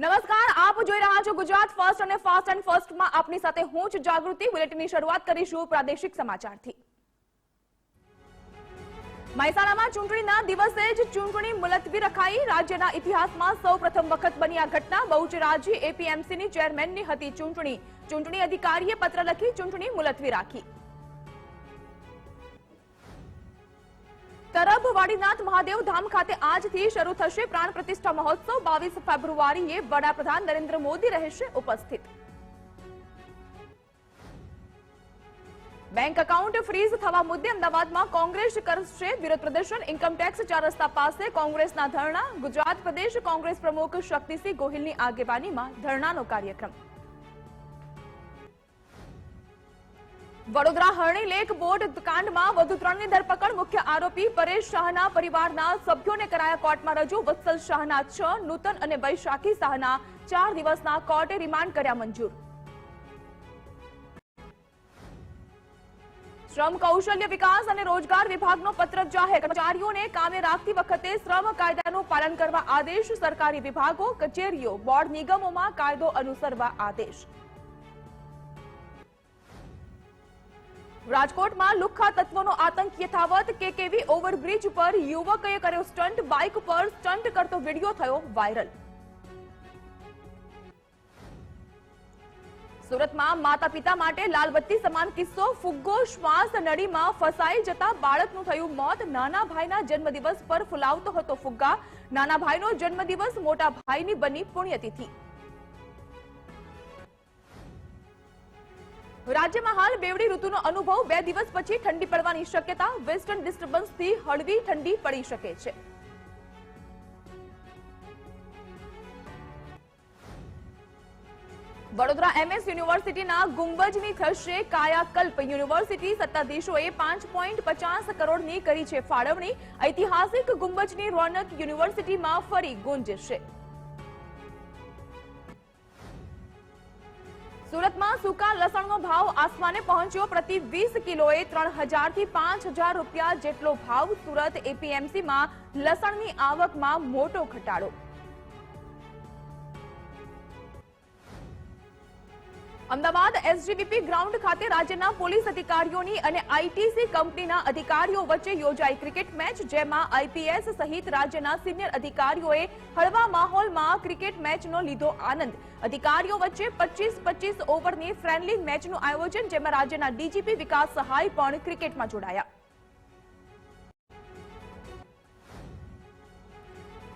નમસ્કાર, આપ જોઈ રહ્યા છો ગુજરાત ફર્સ્ટ અને ફાસ્ટ એન્ડ ફર્સ્ટમાં આપની સાથે હું છું જાગૃતિ. બુલેટિનની શરૂઆત કરીશું પ્રાદેશિક સમાચારથી. મહેસાણામાં ચૂંટણીના દિવસે જ ચૂંટણી મુલતવી રખાઈ. રાજ્યના ઇતિહાસમાં સૌ પ્રથમ વખત બની ઘટના. બહુચરાજી એપીએમસીની ચેરમેનની હતી ચૂંટણી. ચૂંટણી અધિકારીએ પત્ર લખી ચૂંટણી મુલતવી રાખી. તરફ વાડીનાથ મહાદેવ ધામ ખાતે આજથી શરૂ થશે પ્રાણ પ્રતિષ્ઠા મહોત્સવ. બાવીસ ફેબ્રુઆરીએ વડાપ્રધાન નરેન્દ્ર મોદી રહેશે ઉપસ્થિત. બેંક એકાઉન્ટ ફ્રીઝ થવા મુદ્દે અમદાવાદમાં કોંગ્રેસ કરશે વિરોધ પ્રદર્શન. ઇન્કમટેક્સ ચાર રસ્તા પાસે કોંગ્રેસના ધરણા. ગુજરાત પ્રદેશ કોંગ્રેસ પ્રમુખ શક્તિસિંહ ગોહિલની આગેવાનીમાં ધરણાનો કાર્યક્રમ. વડોદરા હરણી લેક બોટ કાંડમાં વધુ ત્રણની ધરપકડ. મુખ્ય આરોપી પરેશ શાહના પરિવારના સભ્યોને કરાયા કોર્ટમાં રજૂ. વત્સલ શાહના છ, નૂતન અને વૈશાખી શાહના ચાર દિવસના કોર્ટે રિમાન્ડ કર્યા મંજૂર. શ્રમ કૌશલ્ય વિકાસ અને રોજગાર વિભાગનો પત્ર જાહેર. કર્મચારીઓને કામે રાખતી વખતે શ્રમ કાયદાનું પાલન કરવા આદેશ સરકારી વિભાગો, કચેરીઓ, બોર્ડ નિગમોમાં કાયદો અનુસરવા આદેશ. રાજકોટમાં લુખ્ખા તત્વોનો આતંક યથાવત કેકેવી ઓવરબ્રિજ પર યુવકએ કર્યો સ્ટન્ટ બાઇક પર સ્ટન્ટ કરતો વીડિયો થયો વાયરલ. સુરતમાં માતા પિતા માટે લાલબત્તી સમાન કિસ્સો, ફુગ્ગો, શ્વાસ નળીમાં ફસાઈ જતા બાળકનું થયું મોત. નાના ભાઈના જન્મદિવસ પર ફુલાવતો હતો ફુગ્ગા. નાના ભાઈનો જન્મદિવસ મોટા ભાઈની બની પુણ્યતિથિ. રાજ્યમાં હાલ બેવડી ઋતુનો અનુભવ બે દિવસ પછી ઠંડી પડવાની શક્યતા વેસ્ટર્ન ડિસ્ટર્બન્સથી હળવી ઠંડી પડી શકે છે. વડોદરા એમએસ યુનિવર્સિટીના ગુંબજની થશે કાયાકલ્પ. યુનિવર્સિટી સત્તાધીશોએ પાંચ પોઈન્ટ પચાસ કરોડની કરી છે ફાળવણી. ઐતિહાસિક ગુંબજની રોનક યુનિવર્સિટીમાં ફરી ગુંજશે. સુરતમાં સૂકા લસણનો ભાવ આસમાને પહોંચ્યો. પ્રતિ વીસ કિલોએ ત્રણ હજારથી પાંચ હજાર રૂપિયા જેટલો ભાવ સુરત એપીએમસીમાં લસણની આવકમાં મોટો ઘટાડો. અમદાવાદ એસજીવીપી ગ્રાઉન્ડ ખાતે રાજ્યના પોલીસ અધિકારીઓની અને આઈટીસી કંપનીના અધિકારીઓ વચ્ચે યોજાઈ ક્રિકેટ મેચ, જેમાં આઈપીએસ સહિત રાજ્યના સિનિયર અધિકારીઓએ હળવા માહોલમાં ક્રિકેટ મેચનો લીધો આનંદ. અધિકારીઓ વચ્ચે પચીસ પચીસ ઓવરની ફ્રેન્ડલી મેચનું આયોજન, જેમાં રાજ્યના ડીજીપી વિકાસ સહાય પણ ક્રિકેટમાં જોડાયા.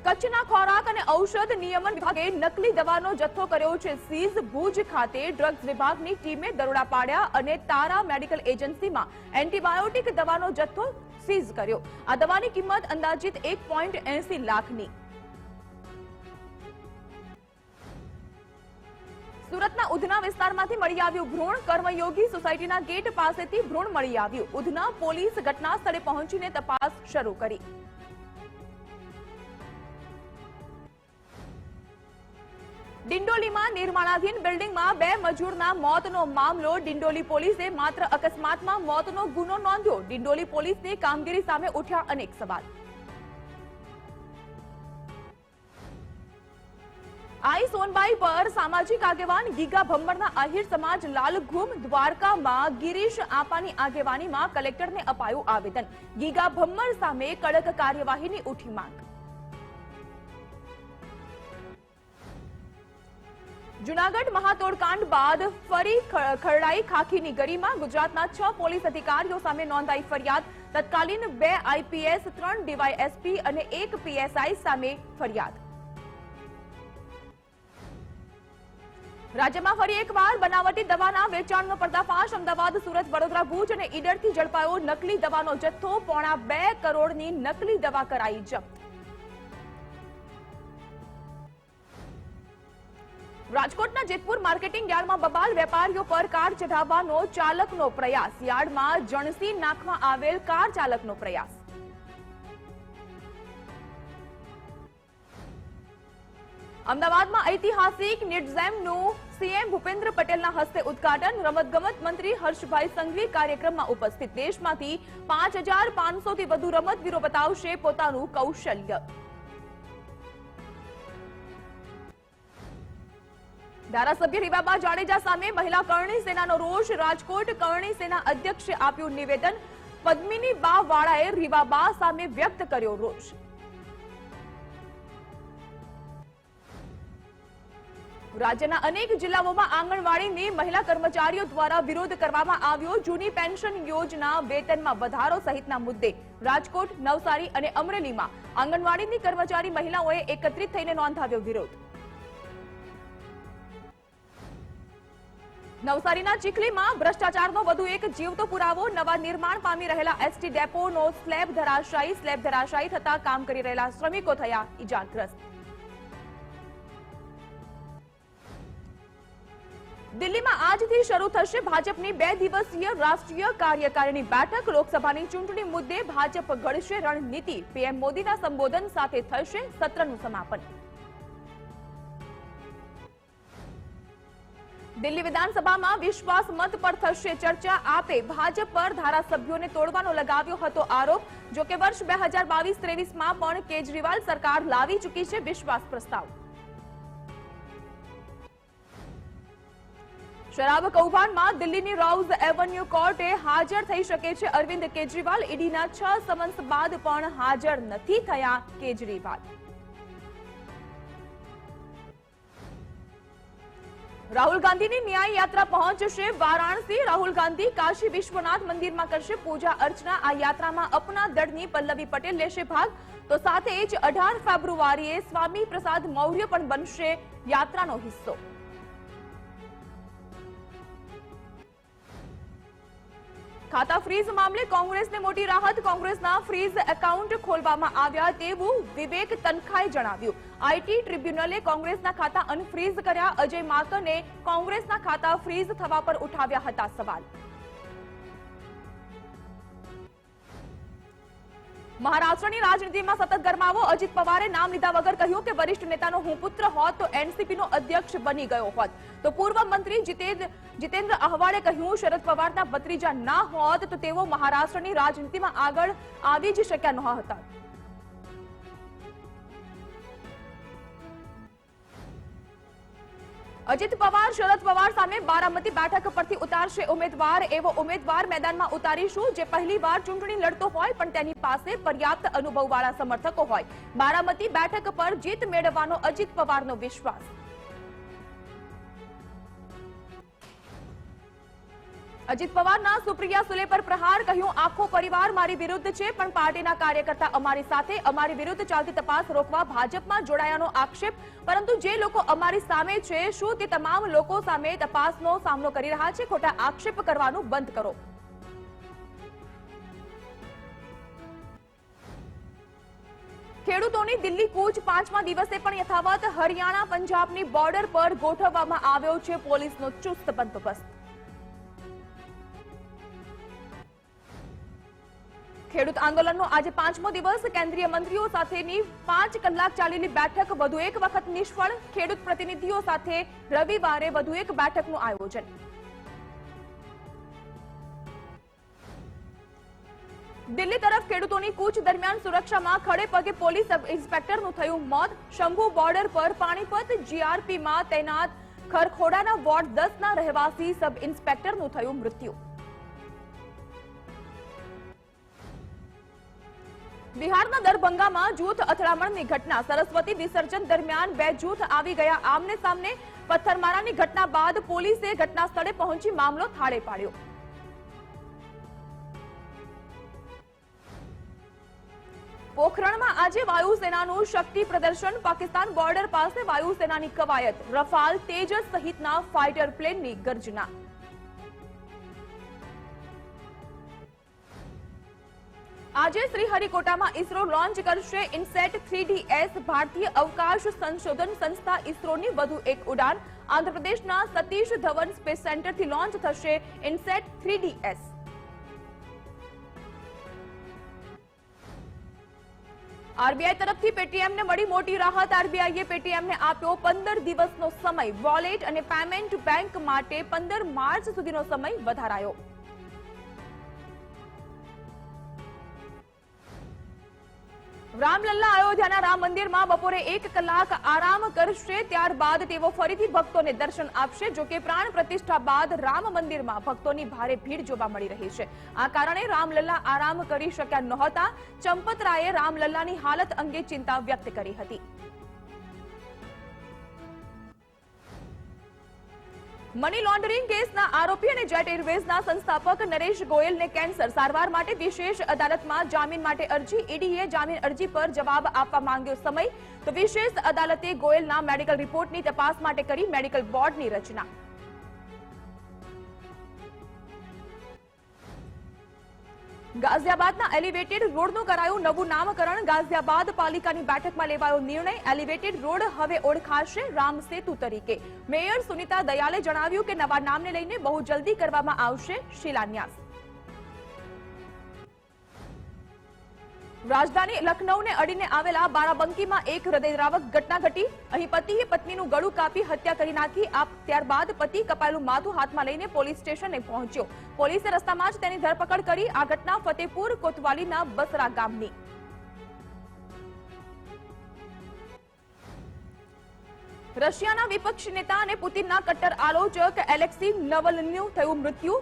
કચ્છના ખોરાક અને ઔષધ નિયમન વિભાગે નકલી દવાનો જથ્થો કર્યો છે. સીઝ ભુજ ખાતે ડ્રગ્સ વિભાગની ટીમે દરોડા પાડ્યા અને તારા મેડિકલ એજન્સીમાં એન્ટીબાયોટિક દવાનો જથ્થો સીઝ કર્યો. આ દવાની કિંમત અંદાજિત એક પોઈન્ટ એસી લાખની. સુરતના ઉધના વિસ્તારમાંથી મળી આવ્યું ભ્રૂણ. કર્મયોગી સોસાયટીના ગેટ પાસેથી ભ્રૂણ મળી આવ્યું. ઉધના પોલીસ ઘટના સ્થળે પહોંચીને તપાસ શરૂ કરી. ડિંડોલીમાં નિર્માણાધીન બિલ્ડિંગમાં બે મજૂરના મોતનો મામલો. ડિંડોલી પોલીસે માત્ર અકસ્માતમાં મોતનો ગુનો નોંધ્યો. ડિંડોલી પોલીસની કામગીરી સામે ઉઠ્યા અનેક સવાલ. આઈ સોનબાઈ પર સામાજિક આગેવાન ગીગા ભમ્મરના આહિર સમાજ લાલઘુમ દ્વારકામાં ગિરીશ આપાની આગેવાનીમાં કલેક્ટરને અપાયું આવેદન. ગીગા ભમ્મર સામે કડક કાર્યવાહીની ઉઠી માંગ. જુનાગઢ મહાતોડકાંડ બાદ ફરી ખરડાઈ ખાખીની ગરીમાં ગુજરાતના છ પોલીસ અધિકારીઓ સામે નોંધાઈ ફરિયાદ. તત્કાલીન બે આઈપીએસ ત્રણ ડીવાયએસપી અને એક પીએસઆઈ સામે ફરિયાદ. રાજ્યમાં ફરી એકવાર બનાવટી દવાના વેચાણનો પર્દાફાશ. અમદાવાદ, સુરત, વડોદરા, ભુજ અને ઈડરથી ઝડપાયો નકલી દવાનો જથ્થો. પોણા બે કરોડની નકલી દવા કરાઈ જપ્ત. રાજકોટના જેતપુર માર્કેટિંગ યાર્ડમાં બબાલ વેપારીઓ પર કાર ચઢાવવાનો ચાલકનો પ્રયાસ. યાર્ડમાં જણસી નાખવા આવેલ કાર ચાલકનો પ્રયાસ. અમદાવાદમાં ઐતિહાસિક નિટઝેમનું સીએમ ભૂપેન્દ્ર પટેલના હસ્તે ઉદઘાટન. રમતગમત મંત્રી હર્ષભાઈ સંઘવી કાર્યક્રમમાં ઉપસ્થિત. દેશમાંથી પાંચ હજાર પાંચસોથી વધુ રમતવીરો બતાવશે પોતાનું કૌશલ્ય. ધારાસભ્ય રીવાબા જાડેજા સામે મહિલા કરણી સેનાનો રોષ. રાજકોટ કરણી સેના અધ્યક્ષે આપ્યું નિવેદન. પદ્મિની બા વાળાએ રીવાબા સામે વ્યક્ત કર્યો રોષ. રાજ્યના અનેક જિલ્લાઓમાં આંગણવાડીની મહિલા કર્મચારીઓ દ્વારા વિરોધ કરવામાં આવ્યો. જૂની પેન્શન યોજના વેતનમાં વધારો સહિતના મુદ્દે રાજકોટ, નવસારી અને અમરેલીમાં આંગણવાડીની કર્મચારી મહિલાઓએ એકત્રિત થઈને નોંધાવ્યો વિરોધ. નવસારીના ચીખલીમાં ભ્રષ્ટાચારનો વધુ એક જીવતો પુરાવો નવા નિર્માણ પામી રહેલા એસટી ડેપોનો સ્લેબ ધરાશાયી સ્લેબ ધરાશાયી થતા કામ કરી રહેલા શ્રમિકો થયા ઇજાગ્રસ્ત દિલ્હીમાં આજથી શરૂ થશે ભાજપની બે દિવસીય રાષ્ટ્રીય કાર્યકારીણી બેઠક. લોકસભાની ચૂંટણી મુદ્દે ભાજપ ઘડશે રણનીતિ. પીએમ મોદીના સંબોધન સાથે થશે સત્રનું સમાપન. દિલ્હી વિધાનસભામાં વિશ્વાસ મત પર થશે ચર્ચા. આપે ભાજપ પર ધારાસભ્યોને તોડવાનો લગાવ્યો હતો આરોપ. જો કે વર્ષ બે હજાર બાવીસ ત્રેવીસમાં પણ કેજરીવાલ સરકાર લાવી ચૂકી છે વિશ્વાસ પ્રસ્તાવ. શરાબ કૌભાંડમાં દિલ્હીની રાઉઝ એવન્યુ કોર્ટે હાજર થઈ શકે છે અરવિંદ કેજરીવાલ. ઈડીના છ સમન્સ બાદ પણ હાજર નથી થયા કેજરીવાલ. રાહુલ ગાંધીની ન્યાય યાત્રા પહોંચશે વારાણસી. રાહુલ ગાંધી કાશી વિશ્વનાથ મંદિરમાં કરશે પૂજા અર્ચના. આ યાત્રામાં અપના દળની પલ્લવી પટેલ લેશે ભાગ. તો સાથે જ અઢાર ફેબ્રુઆરીએ સ્વામી પ્રસાદ મૌર્ય પણ બનશે યાત્રાનો હિસ્સો. ખાતા ફ્રીઝ મામલે કોંગ્રેસને મોટી રાહત. કોંગ્રેસના ફ્રીઝ એકાઉન્ટ ખોલવામાં આવ્યા તેવું વિવેક તનખાએ જણાવ્યું. આઈટી ટ્રિબ્યુનલે કોંગ્રેસના ખાતા અનફ્રીઝ કર્યા. અજય માકને કોંગ્રેસના ખાતા ફ્રીઝ થવા પર ઉઠાવ્યા હતા સવાલ. મહારાષ્ટ્રની રાજનીતિમાં સતત ગરમાવો. અજીત પવારે નામ લીધા વગર કહ્યું કે વરિષ્ઠ નેતાનો હું પુત્ર હોત તો એનસીપીનો અધ્યક્ષ બની ગયો હોત. તો પૂર્વ મંત્રી જીતેન્દ્ર અહવાડે કહ્યું, શરદ પવારના ભત્રીજા ના હોત તો તેઓ મહારાષ્ટ્રની રાજનીતિમાં આગળ આવી જ શક્યા ન અજીત પવાર, શરદ પવાર સામે બારામતી બેઠક પરથી ઉતારશે ઉમેદવાર. એવો ઉમેદવાર મેદાનમાં ઉતારીશું જે પહેલી વાર ચૂંટણી લડતો હોય, પણ તેની પાસે પર્યાપ્ત અનુભવવાળા સમર્થકો હોય. બારામતી બેઠક પર જીત મેળવવાનો અજીત પવારનો વિશ્વાસ. અજીત પવારના સુપ્રિયા સુલે પર પ્રહાર, કહ્યું, આખો પરિવાર મારી વિરુદ્ધ છે, પણ પાર્ટીના કાર્યકર્તા અમારી સાથે. અમારી વિરુદ્ધ ચાલતી તપાસ રોકવા ભાજપમાં જોડાયાનો આક્ષેપ. પરંતુ જે લોકો અમારી સામે છે, શું તે તમામ લોકો સામે તપાસનો સામનો કરી રહ્યા છે? ખોટા આક્ષેપ કરવાનું બંધ કરો. ખેડૂતોની દિલ્હી કૂચ પાંચમા દિવસે પણ યથાવત હરિયાણા પંજાબની બોર્ડર પર ગોઠવવામાં આવ્યો છે પોલીસનો ચુસ્ત બંદોબસ્ત. ખેડૂત આંદોલનનો આજે પાંચમો દિવસ કેન્દ્રીય મંત્રીઓ સાથેની પાંચ કલાક ચાલેલી બેઠક, વધુ એક વખત નિષ્ફળ ખેડૂત પ્રતિનિધિઓ સાથે રવિવારે વધુ એક બેઠકનું આયોજન. દિલ્હી તરફ ખેડૂતોની કૂચ દરમિયાન સુરક્ષામાં ખડે પગે પોલીસ ઇન્સ્પેક્ટરનું થયું મોત. શંભુ બોર્ડર પર પાણીપત જીઆરપીમાં તૈનાત. ખરખોડાના વોર્ડ દસના રહેવાસી સબ ઇન્સ્પેક્ટરનું થયું મૃત્યુ. બિહારના દરભંગામાં જૂથ અથડામણની ઘટના. સરસ્વતી વિસર્જન દરમિયાન બે જૂથ આવી ગયા. આમને સામને પથ્થરમારાની ઘટના બાદ પોલીસે ઘટના સ્થળે પહોંચી મામલો થાળે પાડ્યો. પોખરણમાં આજે વાયુસેનાનું શક્તિ પ્રદર્શન. પાકિસ્તાન બોર્ડર પાસે વાયુસેનાની કવાયત. રફાલ તેજસ સહિતના ફાઇટર પ્લેનની ગર્જના. આજે શ્રીહરિકોટામાં ઇસરો લોન્ચ કરશે ઇનસેટ થ્રી ભારતીય અવકાશ સંશોધન સંસ્થા ઇસરોની વધુ એક ઉડાન. આંધ્રપ્રદેશના સતીશ ધવન સ્પેસ સેન્ટરથી લોન્ચ થશે ઇનસેટ થ્રી આરબીઆઈ તરફથી પેટીએમને મળી મોટી રાહત. આરબીઆઈએ પેટીએમને આપ્યો પંદર દિવસનો સમય. વોલેટ અને પેમેન્ટ બેંક માટે પંદર માર્ચ સુધીનો સમય વધારાયો. રામલલ્લા અયોધ્યાના રામ મંદિરમાં બપોરે એક કલાક આરામ કરશે, ત્યારબાદ તેઓ ફરીથી ભક્તોને દર્શન આપશે, જો કે પ્રાણ પ્રતિષ્ઠા બાદ રામ મંદિરમાં ભક્તોની ભારે ભીડ જોવા મળી રહી છે. આ કારણે રામલલ્લા આરામ કરી શક્યા નહોતા. ચંપતરાયે રામલલ્લાની હાલત અંગે ચિંતા વ્યક્ત કરી હતી. મની લોન્ડરિંગ કેસના આરોપી અને જેટ એરવેઝના સંસ્થાપક નરેશ ગોયલને કેન્સર. સારવાર માટે વિશેષ અદાલતમાં જામીન માટે અરજી. ઈડીએ જામીન અરજી પર જવાબ આપવા માંગ્યો સમય. તો વિશેષ અદાલતે ગોયલના મેડિકલ રિપોર્ટની તપાસ માટે કરી મેડિકલ બોર્ડની રચના. ગાઝિયાબાદના એલિવેટેડ રોડનું કરાયું નવું નામકરણ. ગાઝિયાબાદ પાલિકાની બેઠકમાં લેવાયો નિર્ણય. એલિવેટેડ રોડ હવે ઓળખાશે રામ સેતુ તરીકે. મેયર સુનિતા દયાલે જણાવ્યું કે નવા નામને લઈને બહુ જલ્દી કરવામાં આવશે શિલાન્યાસ. રાજધાની લખનૌને અડીને આવેલા બારાબંકીમાં એક હૃદયદ્રાવક ઘટના ઘટી. અહીં પતિએ પત્નીનું ગળું કાપી હત્યા કરી નાખી. આ ત્યારબાદ પતિ કપાયેલું માથું હાથમાં લઈને પોલીસ સ્ટેશને પહોંચ્યો. પોલીસે રસ્તામાં જ તેની ધરપકડ કરી આ ઘટના ફતેપુર કોતવાલીના બસરા ગામની. રશિયાના વિપક્ષી નેતા અને પુતિનના કટ્ટર આલોચક એલેક્સી નવલન્યુ થયું મૃત્યુ.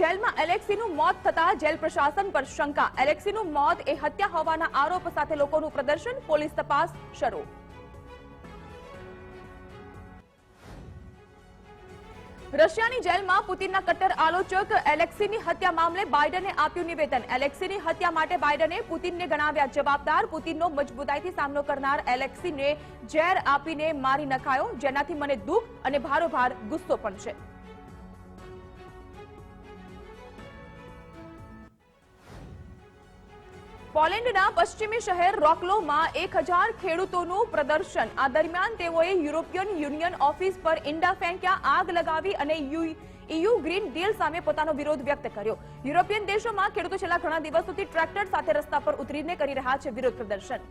જેલમાં એલેક્સીનું મોત થતા જેલ પ્રશાસન પર શંકા. એલેક્સીનું મોત એ હત્યા હોવાના આરોપ સાથે લોકોનું પ્રદર્શન, પોલીસ તપાસ શરૂ. રશિયાની જેલમાં પુતિનના કટ્ટર આલોચક એલેક્સીની હત્યા મામલે બાઇડને આપ્યું નિવેદન. એલેક્સીની હત્યા માટે બાઇડને પુતિનને ગણાવ્યા જવાબદાર. પુતિનનો મજબૂતાઈથી સામનો કરનાર એલેક્સીને ઝેર આપીને મારી નખાયો, જેનાથી મને દુઃખ અને ભારોભાર ગુસ્સો પણ છે. પોલેન્ડના પશ્ચિમી શહેર રોકલોમાં એક હજાર ખેડૂતોનું પ્રદર્શન. આ દરમિયાન તેઓએ યુરોપિયન યુનિયન ઓફિસ પર ઈંડા ફેંક્યા, આગ લગાવી અને ઈયુ ગ્રીન ડીલ સામે પોતાનો વિરોધ વ્યક્ત કર્યો. યુરોપિયન દેશોમાં ખેડૂતો છેલ્લા ઘણા દિવસોથી ટ્રેક્ટર સાથે રસ્તા પર ઉતરીને કરી રહ્યા છે વિરોધ પ્રદર્શન.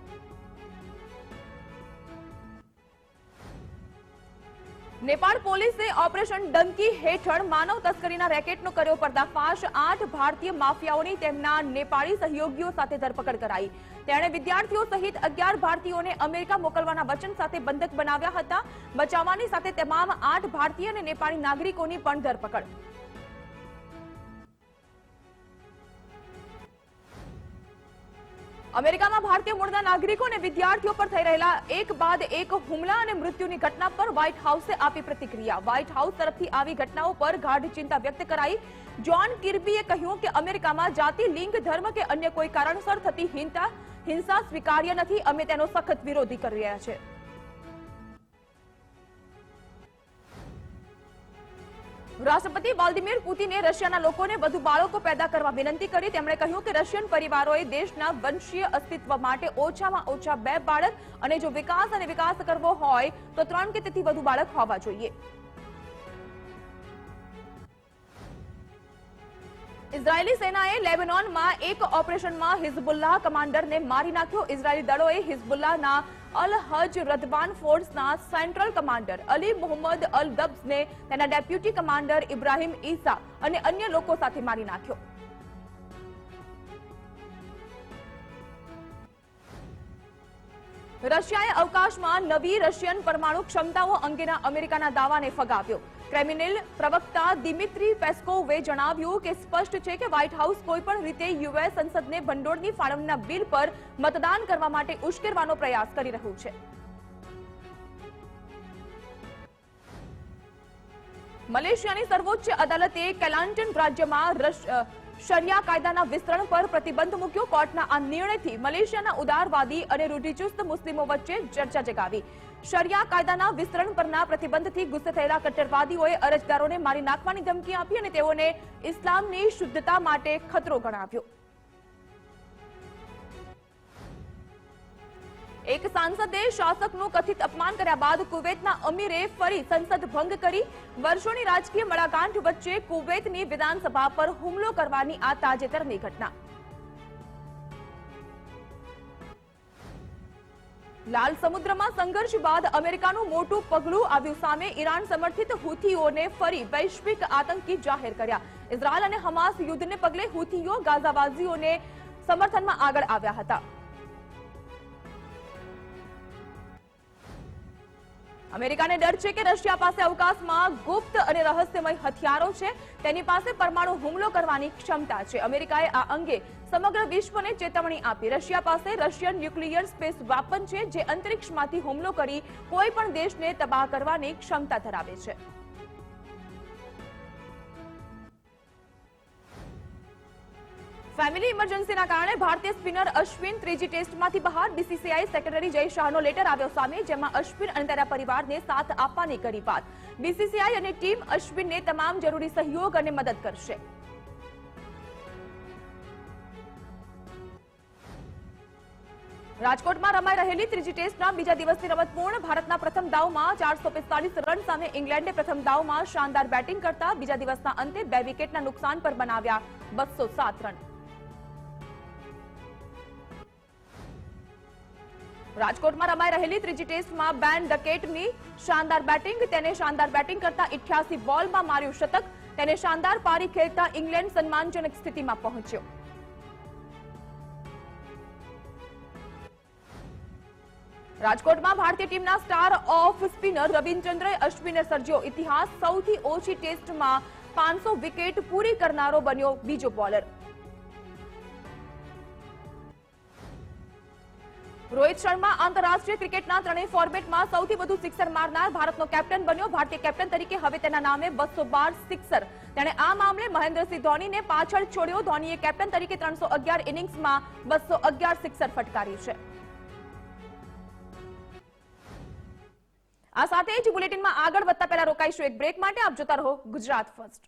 નેપાળ પોલીસે ઓપરેશન ડંકી હેઠળ માનવ તસ્કરીના રેકેટનો કર્યો પર્દાફાશ. આઠ ભારતીય માફિયાઓની તેમના નેપાળી સહયોગીઓ સાથે ધરપકડ કરાઈ. તેણે વિદ્યાર્થીઓ સહિત અગિયાર ભારતીયોને અમેરિકા મોકલવાના વચન સાથે બંધક બનાવ્યા હતા. બચાવવાની સાથે તમામ આઠ ભારતીય અને નેપાળી નાગરિકોની પણ ધરપકડ. અમેરિકામાં ભારતીય મૂળના નાગરિકો અને વિદ્યાર્થીઓ પર થઈ રહેલા એક બાદ એક હુમલા અને મૃત્યુની ઘટના પર વ્હાઇટ હાઉસે આપી પ્રતિક્રિયા. વ્હાઇટ હાઉસ તરફથી આવી ઘટનાઓ પર ગાઢ ચિંતા વ્યક્ત કરાઈ. જ્હોન કિર્બીએ કહ્યું કે અમેરિકામાં જાતિ, લિંગ, ધર્મ કે અન્ય કોઈ કારણસર થતી હિંસા હિંસા સ્વીકાર્ય નથી. અમે તેનો સખત વિરોધી કરી રહ્યા છે રાષ્ટ્રપતિ વ્લાદિમીર પુતિને રશિયાના લોકોને વધુ બાળકો પેદા કરવા વિનંતી કરી. તેમણે કહ્યું કે રશિયન પરિવારોએ દેશના વંશીય અસ્તિત્વ માટે ઓછામાં ઓછા બે બાળક અને જો વિકાસ અને વિકાસ કરવો હોય તો ત્રણ કે તેથી વધુ બાળક હોવા જોઈએ. ઇઝરાયેલી સેનાએ લેબેનોનમાં એક ઓપરેશનમાં હિઝબુલ્લાહ કમાન્ડરને મારી નાખ્યો. ઇઝરાયેલી દળોએ હિઝબુલ્લાહના અલ હજ રદબાન ફોર્સના central commander Ali Mohammad Al દબ્સને તેના ડેપ્યુટી કમાન્ડર ઇબ્રાહિમ ઈસા અને અન્ય લોકો સાથે મારી નાખ્યો. રશિયાએ અવકાશમાં નવી રશિયન પરમાણુ ક્ષમતાઓ અંગેના અમેરિકાના દાવાને ફગાવ્યો. ક્રેમિનલ પ્રવક્તા દિમિત્રી પેસ્કોવે જણાવ્યું કે સ્પષ્ટ છે કે વ્હાઇટ હાઉસ કોઈપણ રીતે યુએસ સંસદને ભંડોળની ફાળવણીના બિલ પર મતદાન કરવા માટે ઉશ્કેરવાનો પ્રયાસ કરી રહ્યું છે. મલેશિયાની સર્વોચ્ચ અદાલતે કેલાન્ટન રાજ્યમાં શરિયા કાયદાના વિસ્તરણ પર પ્રતિબંધ મૂક્યો. કોર્ટના આ નિર્ણયથી મલેશિયાના ઉદારવાદી અને રૂઢિચુસ્ત મુસ્લિમો વચ્ચે ચર્ચા જગાવી. શરિયા કાયદાના વિસ્તરણ પરના પ્રતિબંધથી ગુસ્સે થયેલા કટ્ટરવાદીઓએ અરજદારોને મારી નાખવાની ધમકી આપી અને તેઓને ઇસ્લામની શુદ્ધતા માટે ખતરો ગણાવ્યો. એક સાંસદે શાસકનું કથિત અપમાન કર્યા બાદ કુવૈતના અમીરે ફરી સંસદ ભંગ કરી. વર્ષોની રાજકીય મળાકાંઠ વચ્ચે કુવૈતની વિધાનસભા પર હુમલો કરવાની આ તાજેતરની ઘટના. લાલ સમુદ્રમાં સંઘર્ષ બાદ અમેરિકાનું મોટું પગલું આવ્યું સામે ઈરાન સમર્થિત હુથીઓને ફરી વૈશ્વિક આતંકી જાહેર કર્યા. ઇઝરાયલ અને હમાસ યુદ્ધને પગલે હુથીઓ ગાઝાવાસીઓને સમર્થનમાં આગળ આવ્યા હતા. અમેરિકાને ડર છે કે રશિયા પાસે અવકાશમાં ગુપ્ત અને રહસ્યમય હથિયારો છે. તેની પાસે પરમાણુ હુમલો કરવાની ક્ષમતા છે. અમેરિકાએ આ અંગે સમગ્ર વિશ્વને ચેતવણી આપી. રશિયા પાસે રશિયન ન્યુક્લિયર સ્પેસ વાપન છે, જે અંતરિક્ષમાંથી હુમલો કરી કોઈ પણ દેશને તબાહ કરવાની ક્ષમતા ધરાવે છે. ફેમિલી ઇમરજન્સીના કારણે ભારતીય સ્પિનર અશ્વિન ત્રીજી ટેસ્ટમાંથી બહાર બીસીસીઆઈ સેક્રેટરી જય શાહનો લેટર આવ્યો સામે, જેમાં અશ્વિન અને તેના પરિવારને સાથ આપવાની કરી વાત. બીસીસીઆઈ અને ટીમ અશ્વિનને તમામ જરૂરી સહયોગ અને મદદ કરશે. રાજકોટમાં રમાઈ રહેલી ત્રીજી ટેસ્ટના બીજા દિવસની રમત પૂર્ણ. ભારતના પ્રથમ દાવમાં ચારસો રન સામે ઇંગ્લેન્ડે પ્રથમ દાવમાં શાનદાર બેટિંગ કરતા બીજા દિવસના અંતે બે વિકેટના નુકસાન પર બનાવ્યા બસો રન. રાજકોટમાં રમાઈ રહેલી ત્રીજી ટેસ્ટમાં બેન ડકેટની શાનદાર બેટિંગ, તેને શાનદાર બેટિંગ કરતા 88 બોલમાં માર્યું શતક, તેને શાનદાર પારી ખેલતા ઇંગ્લેન્ડ સન્માનજનક સ્થિતિમાં પહોંચ્યો. રાજકોટમાં ભારતીય ટીમના સ્ટાર ઓફ સ્પિનર રવિચંદ્ર અશ્વિને સર્જ્યો ઇતિહાસ સૌથી ઓછી ટેસ્ટમાં પાંચસો વિકેટ પૂરી કરનારો બન્યો બીજો બોલર. રોહિત શર્મા આંતરરાષ્ટ્રીય ક્રિકેટના ત્રણેય ફોર્મેટમાં સૌથી વધુ સિક્સર મારનાર ભારતનો કેપ્ટન બન્યો. ભારતીય કેપ્ટન તરીકે હવે તેના નામે બસો સિક્સર તેણે આ મામલે મહેન્દ્રસિંહ ધોનીને પાછળ છોડ્યો. ધોનીએ કેપ્ટન તરીકે ત્રણસો ઇનિંગ્સમાં બસો સિક્સર ફટકારી છે. આ સાથે જ બુલેટિનમાં આગળ વધતા પહેલા રોકાઈશું એક બ્રેક માટે. આપ જોતા રહો ગુજરાત ફર્સ્ટ